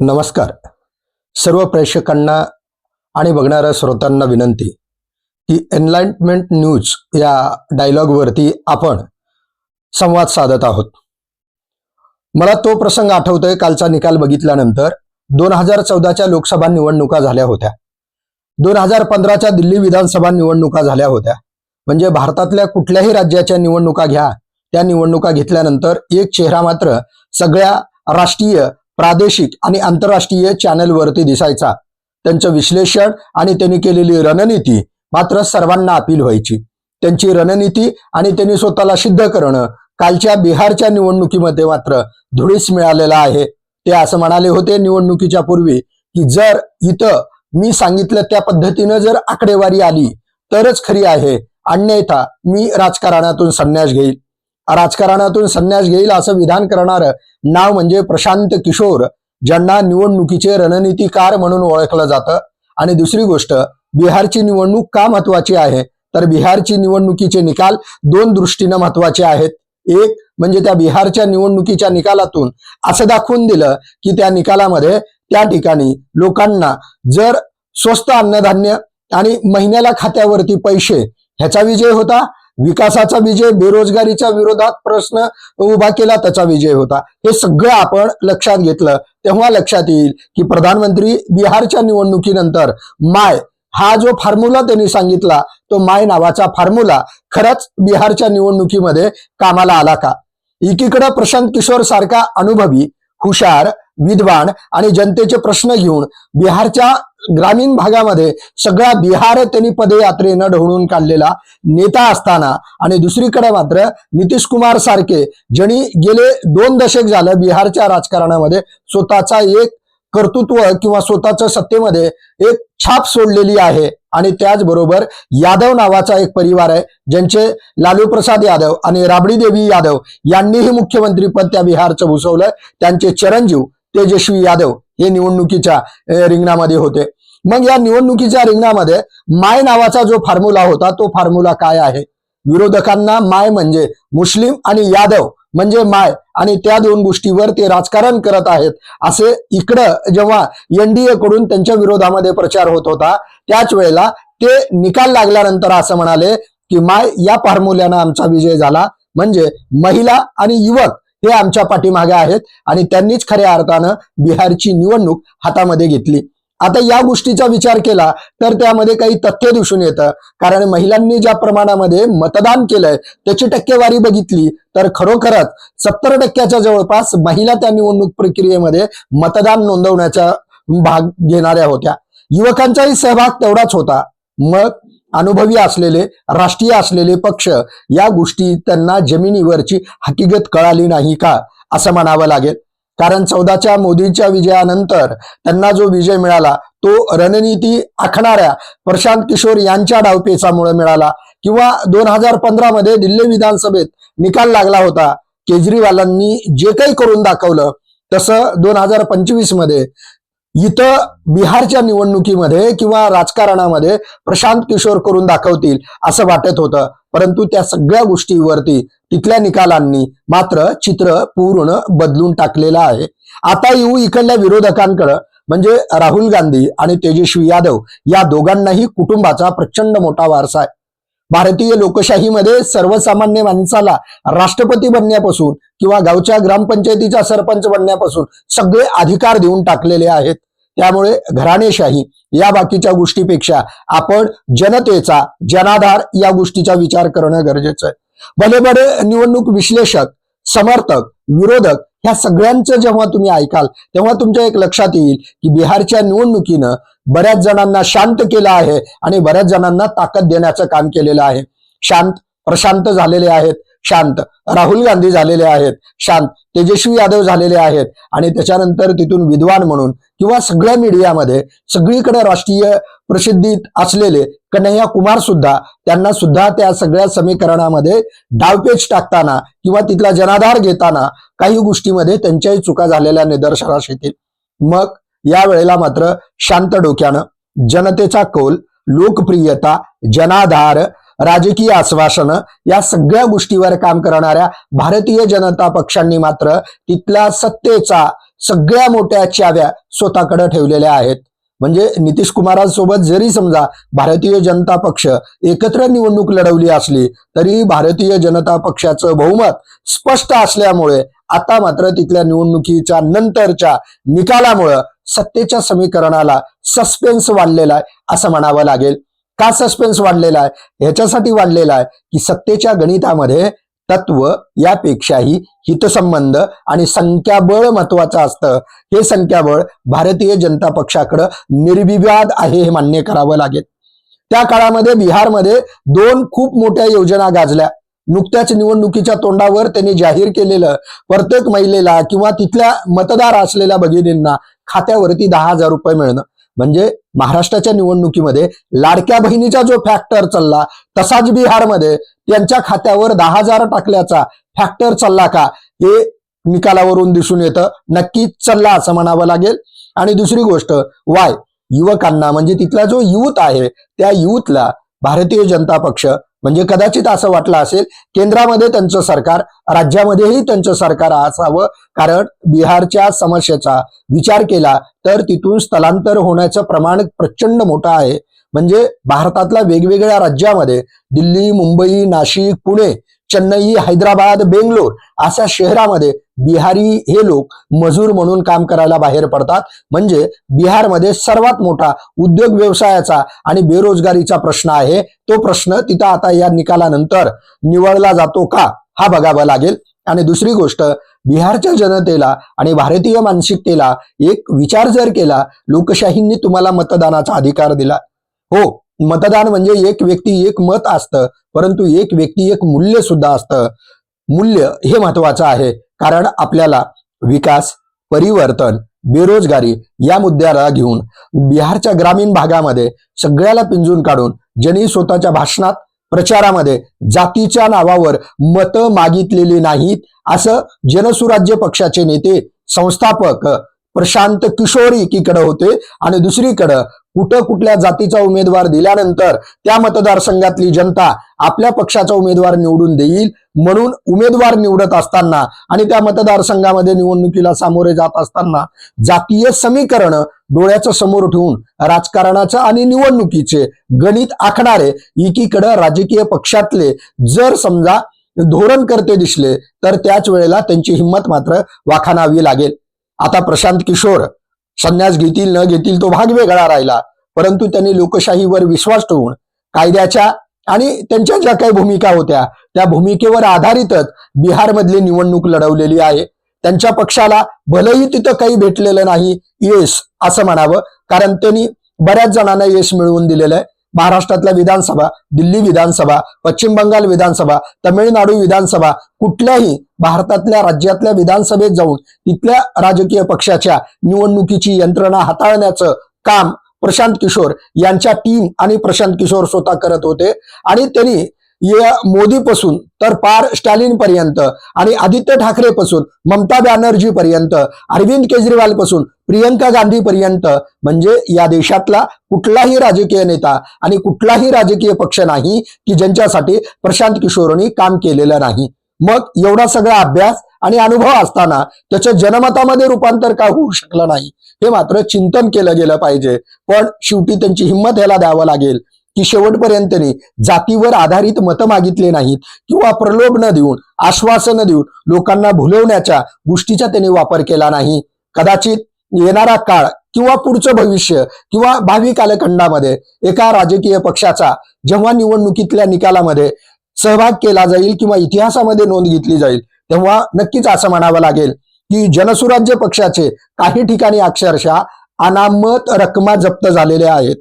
नमस्कार. सर्व प्रेक्षकांना आणि बघणाऱ्या श्रोतांना विनंती की एनलाइटमेंट न्यूज या डायलॉगवरती आपण संवाद साधत आहोत. मला तो प्रसंग आठवतोय कालचा निकाल बघितल्यानंतर दोन हजार चौदाच्या लोकसभा निवडणुका झाल्या होत्या. दोन हजार पंधराच्या दिल्ली विधानसभा निवडणुका झाल्या होत्या. म्हणजे भारतातल्या कुठल्याही राज्याच्या निवडणुका घ्या त्या निवडणुका घेतल्यानंतर एक चेहरा मात्र सगळ्या राष्ट्रीय प्रादेशिक आणि आंतरराष्ट्रीय चॅनलवरती दिसायचा. त्यांचं विश्लेषण आणि त्यांनी केलेली रणनीती मात्र सर्वांना अपील व्हायची. त्यांची रणनीती आणि त्यांनी स्वतःला सिद्ध करणं कालच्या बिहारच्या निवडणुकीमध्ये मात्र धुळीस मिळालेला आहे. ते असं म्हणाले होते निवडणुकीच्या पूर्वी की जर इथं मी सांगितलं त्या पद्धतीनं जर आकडेवारी आली तरच खरी आहे. अन्यथा मी राजकारणातून संन्यास घेईल. राजकारणातून संन्यास घेईल असं विधान करणारं नाव म्हणजे प्रशांत किशोर ज्यांना निवडणुकीचे रणनीतीकार म्हणून ओळखलं जातं. आणि दुसरी गोष्ट बिहारची निवडणूक का महत्वाची आहे? तर बिहारची निवडणुकीचे निकाल दोन दृष्टीनं महत्त्वाचे आहेत. एक म्हणजे त्या बिहारच्या निवडणुकीच्या निकालातून असं दाखवून दिलं की त्या निकालामध्ये त्या ठिकाणी लोकांना जर स्वस्त अन्नधान्य आणि महिन्याला खात्यावरती पैसे ह्याचा विजय होता विकासाचा विजय बेरोजगारीच्या विरोधात प्रश्न उभा केला त्याचा विजय होता. हे सगळं आपण लक्षात घेतलं. तेव्हा लक्षात येईल की प्रधानमंत्री बिहारच्या निवडणुकीनंतर माय हा जो फॉर्म्युला त्यांनी सांगितला तो माय नावाचा फॉर्म्युला खरंच बिहारच्या निवडणुकीमध्ये कामाला आला का? एकीकडे प्रशांत किशोर सारखा अनुभवी हुशार विद्वान आणि जनतेचे प्रश्न घेऊन बिहारच्या ग्रामीण भागामध्ये सगळा बिहार त्यांनी पदयात्रेनं ढवळून काढलेला नेता असताना आणि दुसरीकडे मात्र नितीश कुमार सारखे ज्यांनी गेले दोन दशक झालं बिहारच्या राजकारणामध्ये स्वतःचा एक कर्तृत्व किंवा स्वतःच्या सत्तेमध्ये एक छाप सोडलेली आहे. आणि त्याचबरोबर यादव नावाचा एक परिवार आहे ज्यांचे लालू प्रसाद यादव आणि राबडी देवी यादव यांनीही मुख्यमंत्रीपद त्या बिहारचं भूसवलंय त्यांचे चिरंजीव तेजस्वी यादव हे निवडणुकीच्या रिंगणामध्ये होते. मग या निवडणुकीच्या रिंगणामध्ये माय नावाचा जो फॉर्म्युला होता तो फॉर्म्युला काय आहे? विरोधकांना माय म्हणजे मुस्लिम आणि यादव म्हणजे माय आणि त्या दोन गोष्टीवर ते राजकारण करत आहेत. असे इकडं जेव्हा एनडीए कडून त्यांच्या विरोधामध्ये प्रचार होत होता त्याच वेळेला ते निकाल लागल्यानंतर असं म्हणाले की माय या फॉर्म्युल्यानं आमचा विजय झाला. म्हणजे महिला आणि युवक हे आमच्या पाठीमागे आहेत आणि त्यांनीच खऱ्या अर्थानं बिहारची निवडणूक हातामध्ये घेतली. आता या गोष्टीचा विचार केला तर त्यामध्ये काही तथ्य दिसून येतं. कारण महिलांनी ज्या प्रमाणामध्ये मतदान केलंय त्याची टक्केवारी बघितली तर खरोखरच सत्तर टक्क्याच्या जवळपास महिला त्या निवडणूक प्रक्रियेमध्ये मतदान नोंदवण्याचा भाग घेणाऱ्या होत्या. युवकांचाही सहभाग तेवढाच होता. मग अनुभवी असलेले राष्ट्रीय असलेले पक्ष या गोष्टी त्यांना जमिनीवरची हकीकत कळाली नाही का? असं म्हणावं लागेल. कारण चौदाच्या मोदींच्या विजयानंतर त्यांना जो विजय मिळाला तो रणनीती आखणाऱ्या प्रशांत किशोर यांच्या डावपेचामुळे मिळाला. किंवा दोन हजार पंधरा मध्ये दिल्ली विधानसभेत निकाल लागला होता. केजरीवालांनी जे काही करून दाखवलं तसं दोन हजार पंचवीसमध्ये इथं बिहारच्या निवडणुकीमध्ये किंवा राजकारणामध्ये प्रशांत किशोर करून दाखवतील असं वाटत होतं. परंतु त्या सगळ्या गोष्टीवरती तिथल्या निकालांनी मात्र चित्र पूर्ण बदलून टाकलेलं आहे. आता येऊ इकडल्या विरोधकांकडं म्हणजे राहुल गांधी आणि तेजस्वी यादव या दोघांनाही कुटुंबाचा प्रचंड मोठा वारसा आहे. भारतीय लोकशाहीमध्ये सर्वसामान्य माणसाला राष्ट्रपती बनण्यापासून किंवा गावच्या ग्रामपंचायतीचा सरपंच बनण्यापासून सगळे अधिकार देऊन टाकलेले आहेत. त्यामुळे घराणेशाही या बाकीच्या गोष्टीपेक्षा आपण जनतेचा जनाधार या गोष्टीचा विचार करणं गरजेचं आहे. भले बडे निवडणूक विश्लेषक समर्थक विरोधक ह्या सगळ्यांचं जेव्हा तुम्ही ऐकाल तेव्हा तुमच्या एक लक्षात येईल की बिहारच्या निवडणुकीनं बऱ्याच जणांना शांत केलं आहे आणि बऱ्याच जणांना ताकद देण्याचं काम केलेलं आहे. शांत प्रशांत झालेले आहेत. शांत. राहुल गांधी झालेले आहेत शांत. तेजस्वी यादव झालेले आहेत आणि त्याच्यानंतर तिथून विद्वान म्हणून किंवा सगळ्या मीडियामध्ये सगळीकडे राष्ट्रीय प्रसिद्धीत असलेले कन्हैया कुमार सुद्धा त्यांना सुद्धा त्या सगळ्या समीकरणामध्ये डावपेच टाकताना किंवा तिथला जनाधार घेताना काही गोष्टीमध्ये त्यांच्याही चुका झालेल्या निदर्शनास येतील. मग या वेळेला मात्र शांत डोक्यानं जनतेचा कौल लोकप्रियता जनाधार राजकीय आश्वासनं या सगळ्या गोष्टीवर काम करणाऱ्या भारतीय जनता पक्षांनी मात्र तिथल्या सत्तेचा सगळ्या मोठ्या चाव्या स्वतःकडे ठेवलेल्या आहेत. म्हणजे नितीश कुमारांसोबत जरी समजा भारतीय जनता पक्ष एकत्र निवडणूक लढवली असली तरी भारतीय जनता पक्षाचं बहुमत स्पष्ट असल्यामुळे आता मात्र तिथल्या निवडणुकीच्या नंतरच्या निकालामुळं सत्तेच्या समीकरणाला सस्पेन्स वाढलेला आहे असं म्हणावं लागेल. का सस्पेन्स वाढलेला आहे? ह्याच्यासाठी वाढलेला आहे की सत्तेच्या गणितामध्ये तत्व यापेक्षाही हितसंबंध आणि संख्याबळ महत्वाचं असतं. हे संख्याबळ भारतीय जनता पक्षाकडं निर्विवाद आहे हे मान्य करावं लागेल. त्या काळामध्ये बिहारमध्ये दोन खूप मोठ्या योजना गाजल्या. नुकत्याच निवडणुकीच्या तोंडावर त्यांनी जाहीर केलेलं प्रत्येक महिलेला किंवा तिथल्या मतदार असलेल्या भगिनींना खात्यावरती दहा हजार रुपये मिळणं. म्हणजे महाराष्ट्राच्या निवडणुकीमध्ये लाडक्या बहिणीचा जो फॅक्टर चालला तसाच बिहारमध्ये त्यांच्या खात्यावर दहा हजार टाकल्याचा फॅक्टर चालला का हे निकालावरून दिसून येतं. नक्कीच चालला असं म्हणावं लागेल. आणि दुसरी गोष्ट वाय युवकांना म्हणजे तिथला जो युथ आहे त्या युथला भारतीय जनता पक्ष म्हणजे कदाचित असं वाटलं असेल केंद्रामध्ये त्यांचं सरकार राज्यामध्येही त्यांचं सरकार असावं. कारण बिहारच्या समस्येचा विचार केला तर तिथून स्थलांतर होण्याचं प्रमाण प्रचंड मोठं आहे. म्हणजे भारतातल्या वेगवेगळ्या राज्यामध्ये दिल्ली मुंबई नाशिक पुणे चेन्नई हैदराबाद बेंगलोर अशा शहरामध्ये बिहारी हे लोक मजूर म्हणून काम करायला बाहेर पडतात. म्हणजे बिहारमध्ये सर्वात मोठा उद्योग व्यवसायाचा आणि बेरोजगारीचा प्रश्न आहे. तो प्रश्न तिथं आता या निकालानंतर निवडला जातो का? हा बघावा लागेल. आणि दुसरी गोष्ट बिहारच्या जनतेला आणि भारतीय मानसिकतेला एक विचार जर केला लोकशाहींनी तुम्हाला मतदानाचा अधिकार दिला. हो मतदान म्हणजे एक व्यक्ती एक मत असतं परंतु एक व्यक्ती एक मूल्य सुद्धा असतं. मूल्य हे महत्वाचं आहे. कारण आपल्याला विकास परिवर्तन बेरोजगारी या मुद्द्याला घेऊन बिहारच्या ग्रामीण भागामध्ये सगळ्याला पिंजून काढून ज्यांनी स्वतःच्या भाषणात प्रचारामध्ये जातीच्या नावावर मतं मागितलेली नाहीत असं जनसुराज्य पक्षाचे नेते संस्थापक प्रशांत किशोर एकीकडे होते आणि दुसरीकडं कुठं कुठल्या जातीचा उमेदवार दिल्यानंतर त्या मतदारसंघातली जनता आपल्या पक्षाचा उमेदवार निवडून देईल म्हणून उमेदवार निवडत असताना आणि त्या मतदारसंघामध्ये निवडणुकीला सामोरे जात असताना जातीय समीकरण डोळ्याचं समोर ठेवून राजकारणाचं आणि निवडणुकीचे गणित आखणारे एकीकडं राजकीय पक्षातले जर समजा धोरणकर्ते दिसले तर त्याच वेळेला त्यांची हिंमत मात्र वाखाणावी लागेल. आता प्रशांत किशोर संन्यास घेतील न घेतील तो भाग वेगळा राहिला. परंतु त्यांनी लोकशाहीवर विश्वास ठेवून कायद्याच्या आणि त्यांच्या ज्या काही भूमिका होत्या त्या भूमिकेवर आधारितच बिहारमधली निवडणूक लढवलेली आहे. त्यांच्या पक्षाला भलेही तिथं काही भेटलेलं नाही यश असं म्हणावं. कारण त्यांनी बऱ्याच जणांना यश मिळवून दिलेलं आहे. महाराष्ट्रातल्या विधानसभा दिल्ली विधानसभा पश्चिम बंगाल विधानसभा तमिळनाडू विधानसभा कुठल्याही भारतातल्या राज्यातल्या विधानसभेत जाऊन तिथल्या राजकीय पक्षाच्या निवडणुकीची यंत्रणा हाताळण्याचं काम प्रशांत किशोर यांच्या टीम आणि प्रशांत किशोर स्वतः करत होते. आणि त्यांनी या मोदीपासून तर पार स्टॅलिन पर्यंत आणि आदित्य ठाकरे पासून ममता बॅनर्जी पर्यंत अरविंद केजरीवाल पासून प्रियंका गांधी पर्यंत म्हणजे या देशातला कुठलाही राजकीय नेता आणि कुठलाही राजकीय पक्ष नाही की ज्यांच्यासाठी प्रशांत किशोरनी काम केलेलं नाही. मग एवढा सगळा अभ्यास आणि अनुभव असताना त्याचं जनमतामध्ये रूपांतर का होऊ शकलं नाही हे मात्र चिंतन केलं गेलं पाहिजे. पण शेवटी त्यांची हिंमत ह्याला द्यावं लागेल. की शेवटपर्यंत जातीवर आधारित मतं मागितले नाहीत किंवा प्रलोभ न देऊन आश्वासन देऊन लोकांना भुलवण्याच्या गोष्टीचा त्यांनी वापर केला नाही. कदाचित येणारा काळ किंवा पुढचं भविष्य किंवा भावी कालखंडामध्ये एका राजकीय पक्षाचा जेव्हा निवडणुकीतल्या निकालामध्ये सहभाग केला जाईल किंवा इतिहासामध्ये नोंद घेतली जाईल तेव्हा नक्कीच असं म्हणावं लागेल की जनसुराज्य पक्षाचे काही ठिकाणी अक्षरशः अनामत रकमा जप्त झालेल्या आहेत.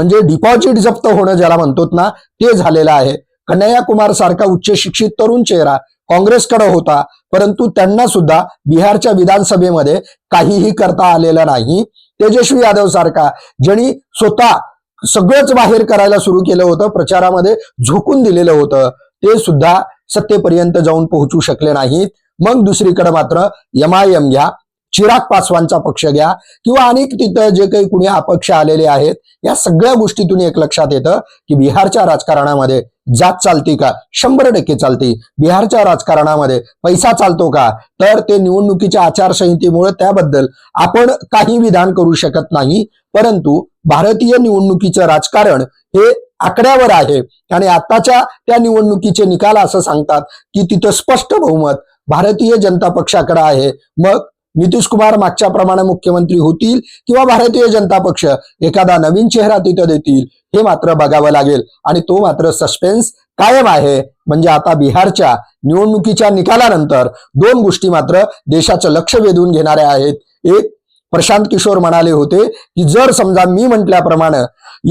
म्हणजे डिपॉझिट जप्त होणं ज्याला म्हणतो ना ते झालेलं आहे. कन्हैया कुमार सारखा उच्च शिक्षित तरुण चेहरा काँग्रेसकडे होता परंतु त्यांना सुद्धा बिहारच्या विधानसभेमध्ये काहीही करता आलेलं नाही. तेजस्वी यादव सारखा ज्यांनी स्वतः सगळंच बाहेर करायला सुरू केलं होतं प्रचारामध्ये झोकून दिलेलं होतं ते सुद्धा सत्तेपर्यंत जाऊन पोहोचू शकले नाहीत. मग दुसरीकडे मात्र एम आय एम घ्या चिराग पासवानचा पक्ष घ्या किंवा अनेक तिथं जे काही कुणी अपक्ष आलेले आहेत या सगळ्या गोष्टीतून एक लक्षात येतं की बिहारच्या राजकारणामध्ये जात चालती का? शंभर टक्के चालती. बिहारच्या राजकारणामध्ये पैसा चालतो का? तर ते निवडणुकीच्या आचारसंहितेमुळे त्याबद्दल आपण काही विधान करू शकत नाही परंतु भारतीय निवडणुकीचं राजकारण हे आकड्यावर आहे आणि आताच्या त्या निवडणुकीचे निकाल असं सांगतात की तिथं स्पष्ट बहुमत भारतीय जनता पक्षाकडे आहे. मग नितीश कुमार मागच्या प्रमाणे मुख्यमंत्री होतील किंवा भारतीय जनता पक्ष एखादा नवीन चेहरा तिथं देतील हे मात्र बघावं लागेल. आणि तो मात्र सस्पेन्स कायम आहे. म्हणजे आता बिहारच्या निवडणुकीच्या निकालानंतर दोन गोष्टी मात्र देशाचं लक्ष वेधून घेणाऱ्या आहेत. एक प्रशांत किशोर म्हणाले होते की जर समजा मी म्हटल्याप्रमाणे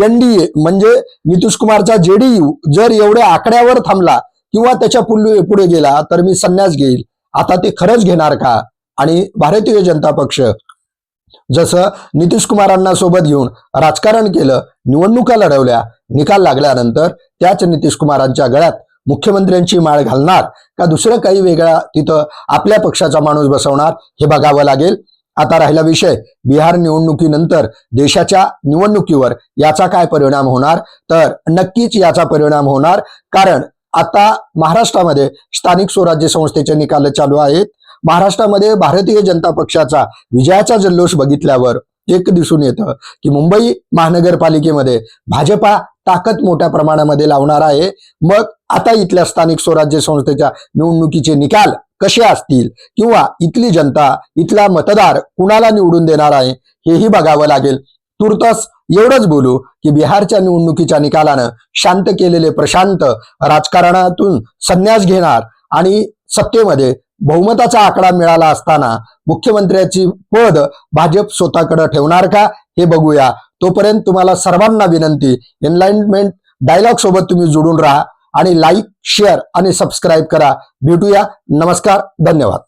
एनडीए म्हणजे नितीश कुमारचा जेडीयू जर एवढ्या आकड्यावर थांबला किंवा त्याच्या पुढे पुढे गेला तर मी संन्यास घेईल. आता ते खरंच घेणार का? आणि भारतीय जनता पक्ष जसं नितीश कुमारांना सोबत घेऊन राजकारण केलं निवडणुका लढवल्या निकाल लागल्यानंतर त्याच नितीश कुमारांच्या गळ्यात मुख्यमंत्र्यांची माळ घालणार का दुसरं काही वेगळा तिथं आपल्या पक्षाचा माणूस बसवणार हे बघावं लागेल. आता राहिला विषय. बिहार निवडणुकीनंतर देशाच्या निवडणुकीवर याचा काय परिणाम होणार? तर नक्कीच याचा परिणाम होणार. कारण आता महाराष्ट्रामध्ये स्थानिक स्वराज्य संस्थेचे निकाल चालू आहेत. महाराष्ट्रामध्ये भारतीय जनता पक्षाचा विजयाचा जल्लोष बघितल्यावर एक दिसून येतं की मुंबई महानगरपालिकेमध्ये भाजपा ताकद मोठ्या प्रमाणामध्ये लावणार आहे. मग आता इथल्या स्थानिक स्वराज्य संस्थेच्या निवडणुकीचे निकाल कसे असतील किंवा इथली जनता इथला मतदार कुणाला निवडून देणार आहे हेही बघावं लागेल. तुर्तस एवढंच बोलू की बिहारच्या निवडणुकीच्या निकालानं शांत केलेले प्रशांत राजकारणातून संन्यास घेणार आणि सत्तेमध्ये बहुमताचा आकडा मिळाला असताना मुख्यमंत्र्याची पद भाजप स्वतःकडे ठेवणार का हे बघूया. तोपर्यंत तुम्हाला सर्वांना विनंती एनलाइनमेंट डायलॉग सोबत तुम्ही जोडून राहा आणि लाईक शेअर आणि सबस्क्राईब करा. भेटूया. नमस्कार धन्यवाद.